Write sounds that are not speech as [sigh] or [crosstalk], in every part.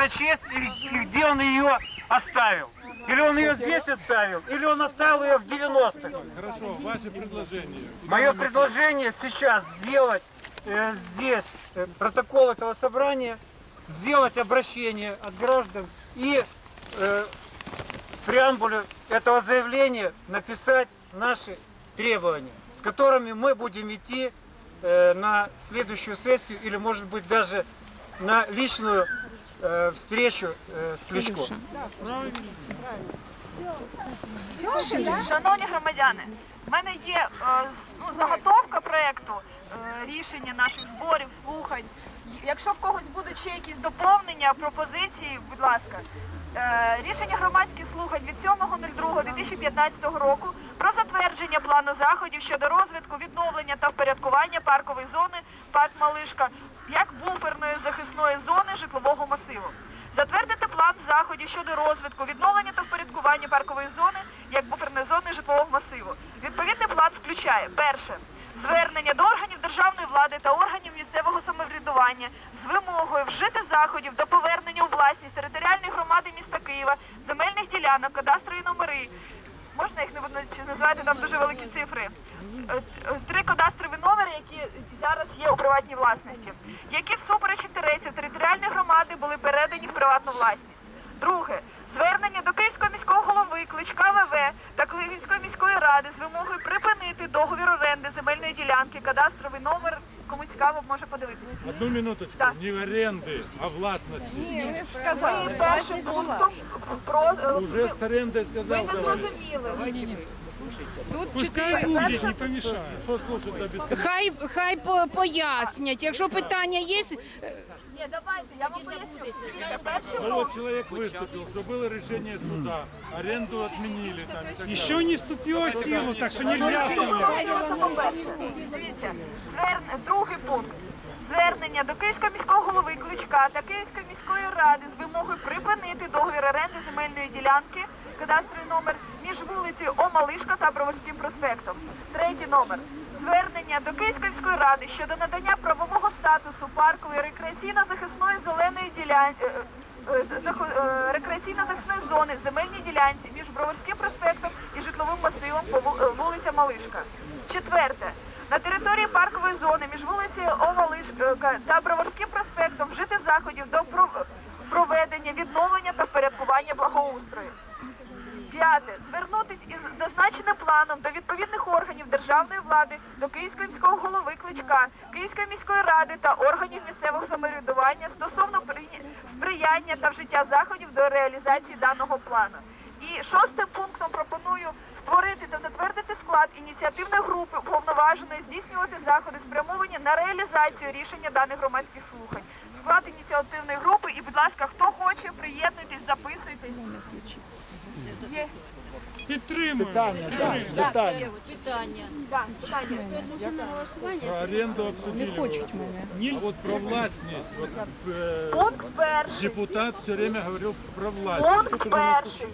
эта честь и, и где он ее оставил. Или он ее здесь оставил, или он оставил ее в 90-х. Хорошо, ваше предложение. Мое предложение сейчас сделать э, здесь э, протокол этого собрания, сделать обращение от граждан и э, в преамбуле этого заявления написать наши требования, с которыми мы будем идти э, на следующую сессию или, может быть, даже на личную э, встречу э, с Кличко. Шановні громадяни, в мене є е, з- ну, заготовка проєкту е, рішення наших зборів, слухань. Якщо в когось будуть ще якісь доповнення, пропозиції, будь ласка. Е, Рішення громадських слухань від 7.02.2015 року про затвердження плану заходів щодо розвитку, відновлення та впорядкування паркової зони парк Малишка як буферної захисної зони житлового масиву. Затвердити план заходів щодо розвитку, відновлення та впорядкування паркової зони як буферної зони житлового масиву. Відповідний план включає перше звернення до органів державної влади та органів місцевого самоврядування з вимогою вжити заходів до повернення у власність територіальної громади міста Києва, земельних ділянок, кадастрові номери. Можна їх не буду називати, там дуже великі цифри. Е, е, Три кадастрові номери, які зараз є у приватній власності, які всупереч інтересів територіальної громади були передані в приватну власність. Друге. Звернення до Київського міського голови Кличка ВВ та Київської міської ради з вимогою припинити договір оренди земельної ділянки, кадастровий номер. Кому цікаво, може подивитися. Одну минуточку. Так. Не оренди, а власності. Ми першим пунктом про е, Уже з оренди ви сказав. не товариш. Зрозуміли. Пускай будет, не помешает. Що слушать до безконечности? Хай хай по- пояснять. Якщо питання є, Ні, давайте, я вам поясню. Дивіться, перший Ну урок. вот человек выступил, что было решение суда, аренду отменили там и так далее. Еще не вступила в силу, так что нельзя оставлять. Це по-перше. Дивіться, звер... другий пункт. Звернення до Київського міського голови Кличка та Київської міської ради з вимогою припинити договір оренди земельної ділянки, кадастровий номер між вулицею Омалишка та Броварським проспектом. Третій номер. Звернення до Київської міської ради щодо надання правового статусу паркової рекреаційно-захисної зеленої ділянки. Рекреаційно-захисної зони земельній ділянці між Броварським проспектом і житловим масивом по е, вулиця Малишка. Четверте. На території паркової зони між вулицею Овалишка та Броварським проспектом вжити заходів до проведення, відновлення та впорядкування благоустрою. П'яте. Звернутись із зазначеним планом до відповідних органів державної влади, до Київського міського голови Кличка, Київської міської ради та органів місцевого самоврядування стосовно сприяння та вжиття заходів до реалізації даного плану. І шостим пунктом пропоную створити та затвердити склад ініціативної групи уповноваженої здійснювати заходи, спрямовані на реалізацію рішення даних громадських слухань. Склад ініціативної групи, і, будь ласка, хто хоче, приєднуйтесь, записуйтесь. Є. Підтримуємо. Да, питання. Про аренду обсудили. Ні. А вот про властность. Вот, э, Пункт перший. депутат все время говорил про власть. Пункт перший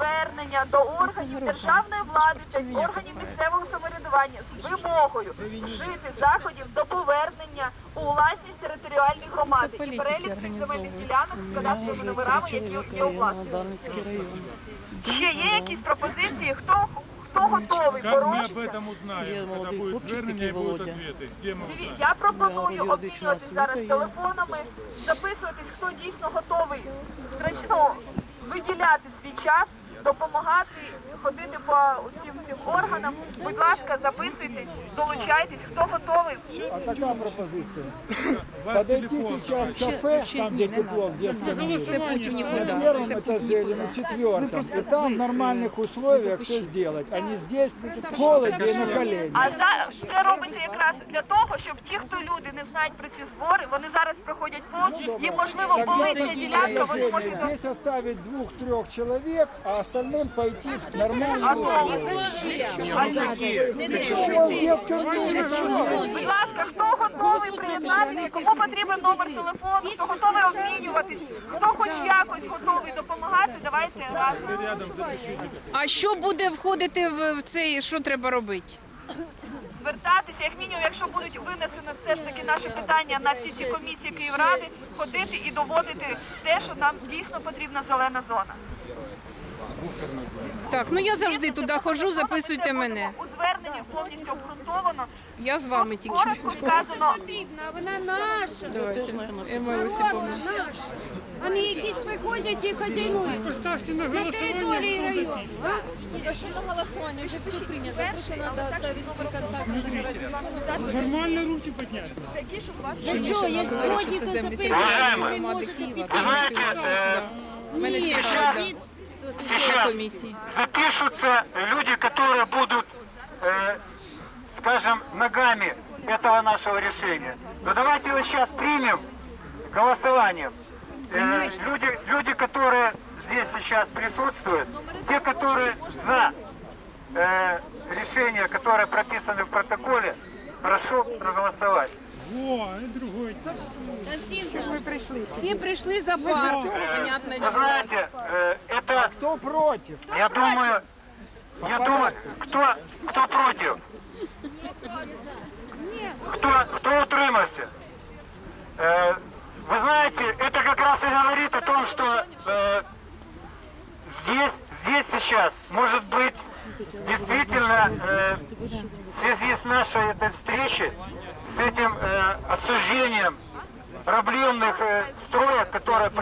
Звернення до органів державної влади та органів місцевого самоврядування з вимогою вжити заходів до повернення у власність територіальної громади і перелік цих земельних ділянок з кадастровими номерами, які є у власності. Ще є якісь пропозиції? Хто хто готовий Как мы об боротися? этом узнаем, когда будет звернение и будут ответы? Где мы Диві- узнаем? Я пропоную обмінюватися зараз телефонами, записуватись, хто дійсно готовий втрач- ну, виділяти свій час, допомагати, ходити по усім цим органам. Будь ласка, записуйтесь, долучайтесь, хто готовий. Такая пропозиция. [laughs] Ваш Подойти сейчас в кафе, там где тепло, це на первом этаже или на четвертом, и там в нормальных условиях все сделать, а не здесь. В холоде и на коленях. А за це робиться якраз для того, щоб ті, хто люди не знають про ці збори, вони зараз проходять повз, їм можливо болить ця ділянка, вони можуть здесь оставить двух-трех человек, а остальным пойти в нормальную Будь ласка, хто готовий приєднатися, кому потрібен номер телефону, хто готовий обмінюватись, хто хоч якось готовий допомагати, давайте разом. а що буде входити в в цей, що треба робити? звертатися, як мінімум, якщо будуть винесено все ж таки наше питання на всі ці комісії Київради, ходити і доводити те, що нам дійсно потрібна зелена зона. Так, ну я завжди туди ходжу, записуйте мене. У зверненні повністю обґрунтовано. Я з вами тільки. коротко сказано, потрібна, вона наша. Давайте. Ема Вона Йосиповна. наша. Вони якісь приходять і хазяйнують. Поставьте на На території району. а? Що на голосування вже все прийнято, тому що треба оставити свій контактний номер телефону. Нормально руки поднять. такі, щоб вас Ну що, як згодні, то записуємо, що ви можете піти. Ні, від комісії. запишутся люди, которые будут, э, скажем, ногами этого нашего решения. Но давайте его сейчас примем голосованием. Э, люди, люди, которые здесь сейчас присутствуют, те, которые за э, решение, которое прописано в протоколе, прошу проголосовать. Во, и другой. Всі прийшли за пару, понятно Вы діло. знаете, э, это Кто против? Я думаю, я думаю, кто, кто против? Кто, кто утримався? Э, вы знаете, это как раз и говорит о том, что э, здесь, здесь сейчас может быть действительно э, в связи с нашей этой встречей, с этим э, обсуждением проблемных э, строек, которые происходят